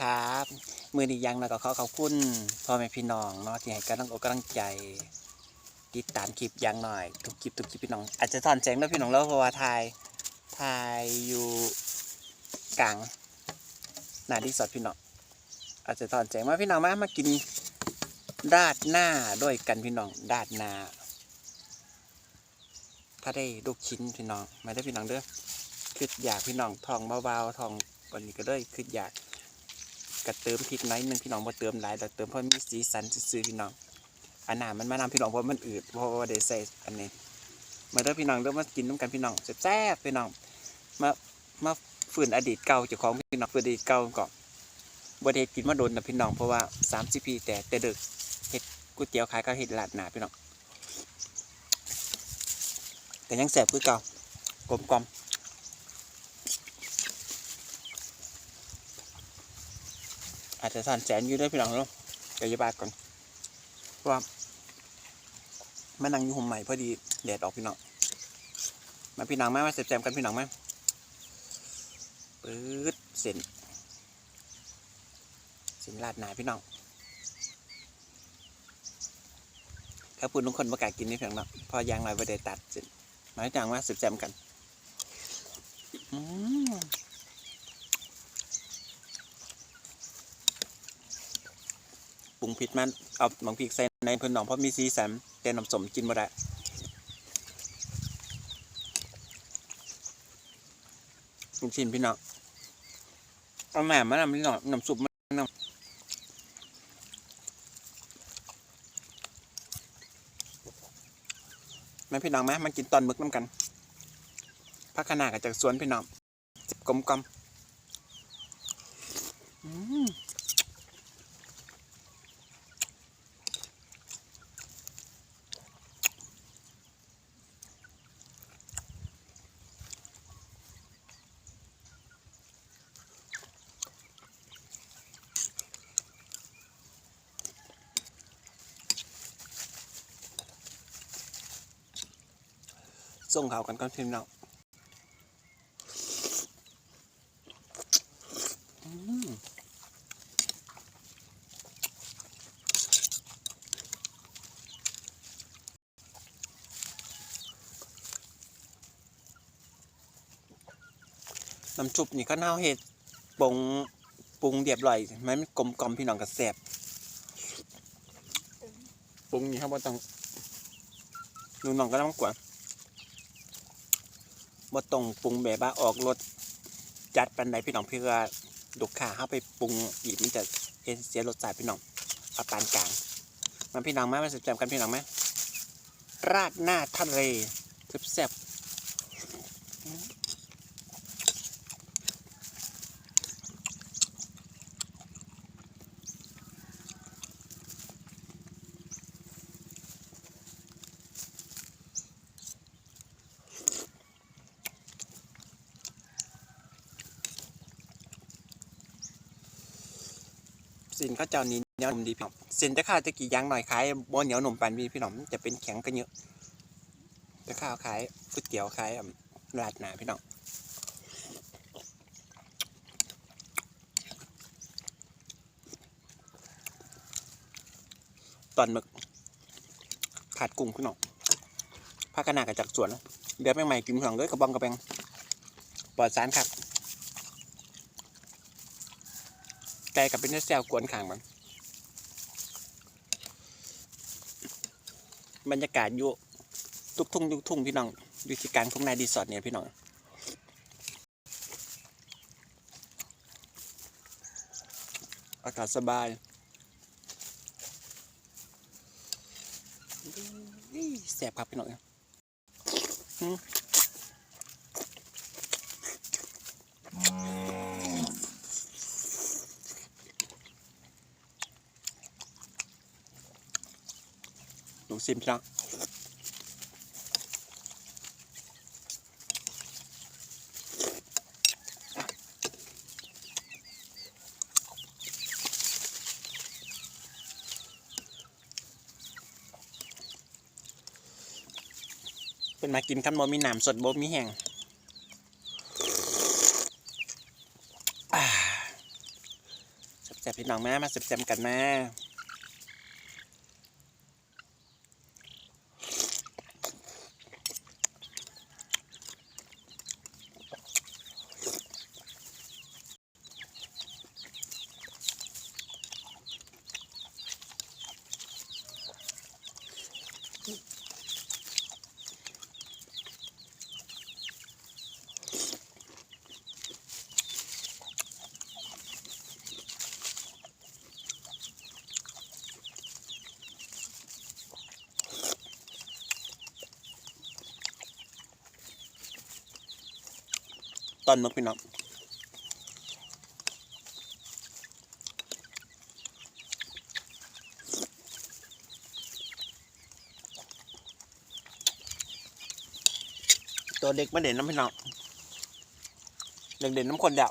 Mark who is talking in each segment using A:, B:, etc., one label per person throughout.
A: ครับมือนี้ยังแล้วก็ขอขอบคุณพ่อแม่พี่น้องเนาะที่ให้กำลังอกกำลังใจติดตามคลิปยังหน่อยทุกคลิปทุกคลิปพี่น้อง อาจจะถอนแสงแล้วพี่น้องแล้วเพราะว่าถ่ายถ่ายอยู่กลางหน้าที่สดพี่น้อง อาจจะถอนแสงมาพี่น้องมามากินราดหน้าด้วยกันพี่น้องราดหน้าถ้าได้ลูกชิ้นพี่น้องไม่ได้พี่น้องเด้อคืออยากพี่น้องทองเบาๆทองวันนี้ก็เลยคืออยาก กระเติมพริกน้อยนึงพี่น้องบ่เติมหลายแต่เติมเพราะมีสีสันซื่อๆพี่น้องอันหนามันมานำพี่น้องเพราะมันอืดเพราะว่าได้ใส่อันนี้ มาเด้อพี่น้องเด้อมากินน้ำกันพี่น้องแซ่บๆพี่น้องมามาฝืนอดีตเก่าเจ้าของพี่น้องฝืนอดีตเก่าก่อนบ่ได้กินมาโดนนะพี่น้องเพราะว่า30ปีแต่แต่เด็กเฮ็ดก๋วยเตี๋ยวขายก็เฮ็ดลาดหนาพี่น้องแต่ยังแสบคือเก่ากลมกลม อาจจะสั่นแสนอยู่ด้วยพี่น้องเนาะกายบาทก่อนว่ามานั่งอยู่ห่มใหม่พอดีแดดออกพี่น้องมาพี่น้องมามมาแสบๆกันพี่น้องมปื๊ดเส้นเส้นลาดหนาพี่น้องถ้าพูดทุกคนประกาศกินนี่เพียงเนาะพอยางหน่อยประเดี๋ยวตัดเส้นหมายจังว่าสืบแจมกัน อืม ปรุงผิดมันเอาหมังพริกใส่ในเพื่นหนองเพราะมีสีสันแต่น้ำสมกินบ่ได้ลูกชิ้นพี่น้องเอาแหม่มานำพี่น้องน้ำซุปมันำแม่พี่น้องไหมมากินตอนมึกน้ำกันพักขนาดกับจากสวนพี่น้องกลมกลม ส่งเขากันก่อนพี่น้องอืมน้ำชุบนี่ก็น่าเห็ดปรุงปรุงเรียบร้อยมันกลมกล่อมพี่น้องกับแซ่บปรุงนี่ครับว่าต้องนูน้องก็ต้องกว่า บ่ต้องปรุงแบบว่าออกรสจัดปันใดพี่น้องเพื่อลูกค้าเข้าไปปรุงอีกมันจะเสียรสชาติพี่น้องเอาปานกลางมันพี่น้องไหมมาสิบแจมกันพี่น้องไหมราดหน้าทะเลแซ่บ สินข้าวเจ้านี้เหนียวหนุ่มดีพี่น้องสินจะข้าวจะกี่ยางหน่อยขายบ่เหนียวหนุ่มปันพี่พี่น้องจะเป็นแข็งกันเยอะจะข้าวขายก๋วยเตี๋ยวขายอะราดหนาพี่น้องตอนมึกขาดกุ้งพี่น้องผ้ากระนากับจากสวนเดี๋ยวแม่ใหม่กินของด้วยกระบองกระแบงปลอดสารครับ ไก่กับเป็นเนื้อแซวกวนขางมันบรรยากาศอยู่ทุกทุ่งทุกทุ่งพี่น้องอยู่ที่กลางทุ่งนาดีสอดเนี่ยพี่น้องอากาศสบายแสบครับพี่น้อง ดูซิมพี่น้องเป็นมากินกันบ่มีหนามสดบ่มีแห้งอ่าซ่บๆพี่น้องแม่มาแซ่บๆกันแม่ ต้นนกพี่น้องตัวเด็กไม่เด่นน้ำพี่น้องเด็กเด่นน้ำคนเดียว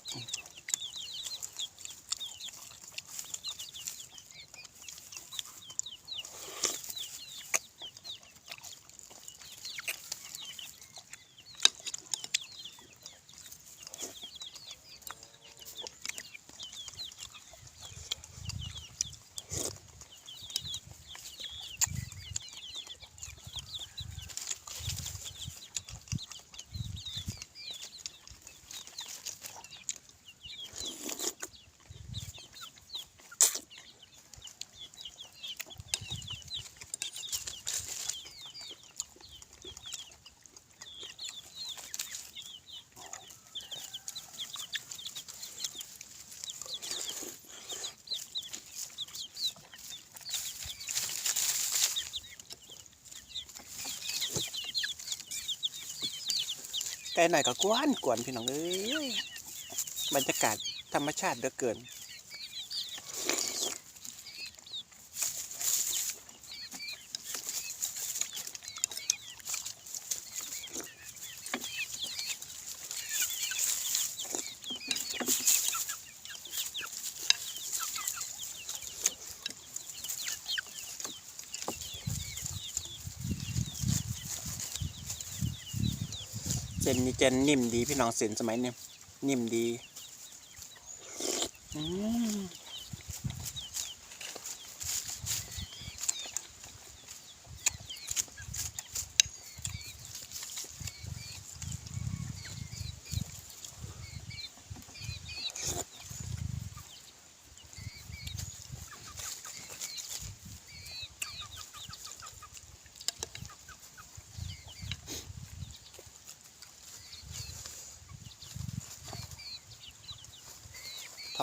A: ไกลหน่อยก็กวนกวนพี่น้องเอ้ยบรรยากาศธรรมชาติเหลือเกิน เส้นนี้จะนิ่มดีพี่น้องเส้นสมัยนี้นิ่มดี อืม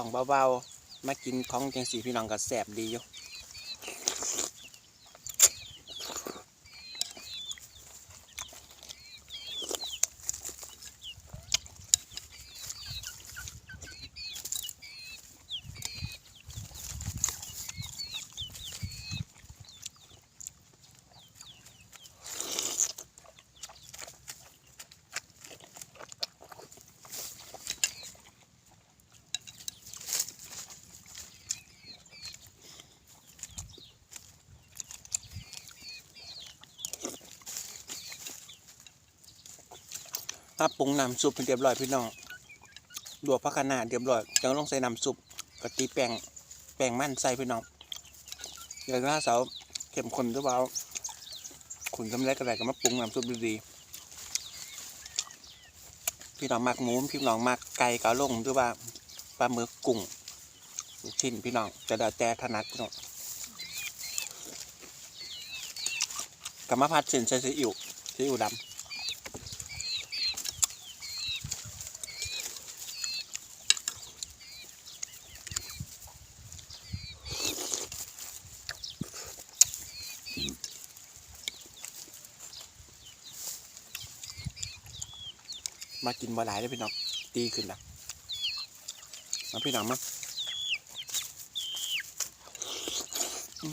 A: องเบาๆ มากินของจังสีพี่น้องก็แสบดีอยู่ ถ้าปรุงน้ำซุปเป็นเรียบร้อยพี่น้องลวกผักคะน้าเรียบร้อยจังลงใส่น้ำซุปกะตีแป้งแป้งมันใส่พี่น้องเดี๋ยวถ้าเสาเข้มข้นหรือเปล่าขุนกำไรกระไรก็มาปรุงน้ำซุปดีๆพี่น้องมักหมูพี่น้องมักไก่กาลงหรือว่าปลาหมึกกุ้งชิ้นพี่น้องจะด้แต่ถนัดพี่น้องกลับมาพัดเส้นใส่ซีอิ๊วซีอิ๊วดำ มากินบ่หลายได้พี่น้องดีขึ้นนะมาพี่น้องมาอื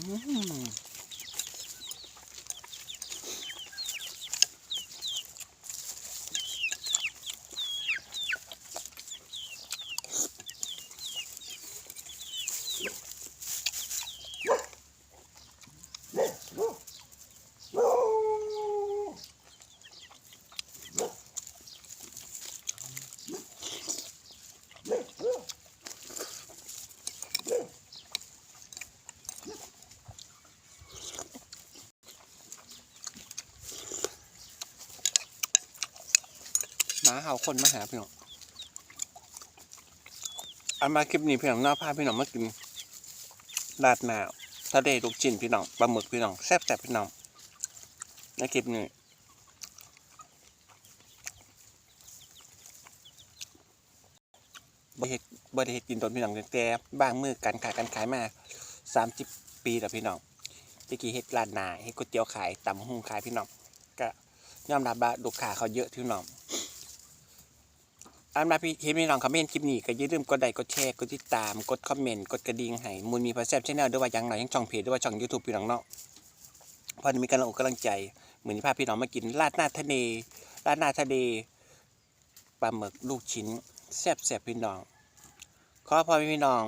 A: มาเห่าคนมาหาพี่น้องอันมาคลิปนี้พี่น้องน่าพาพี่น้องมากินราดหน้าทะเลลูกชิ้นพี่น้องปลาหมึกพี่น้องแซ่บแซ่พี่น้องในคลิปนี้บริเฮ็ดบริเฮ็ดกินตนพี่น้องตั้งแต่บ้างมือการขายการขายมาสามสิบปีแล้วพี่น้องตะกี้เฮ็ดร้านนาเฮ็ดก๋วยเตี๋ยวขายตำหุงขายพี่น้องก็ยอมรับว่าลูกค้าเขาเยอะพี่น้อง อันมาพี่เห็นพี่น้องคอมเมนต์คลิปนี้ก็อย่าลืมกดไลค์กดแชร์กดติดตามกดคอมเมนต์กดกระดิ่งให้มูลมีพระแซ่บชแนลด้วยว่าย่างหน่อยยังช่องเพจด้วยว่าช่องยูทูบพี่น้องเนาะพอมีกำลังอกกำลังใจเหมือนที่พาพี่น้องมากินราดหน้าทะเลราดหน้าทะเลปลาหมึกลูกชิ้นแซ่บแซ่บพี่น้อง ขอพรพี่น้อง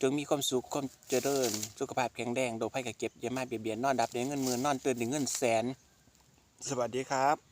A: จงมีความสุขความเจริญ สุขภาพแข็งแรงโรคภัยไข้เจ็บยามาเบียดเบียนนอนดับได้เงินมื่นอนตื่นได้เงินแสน สวัสดีครับ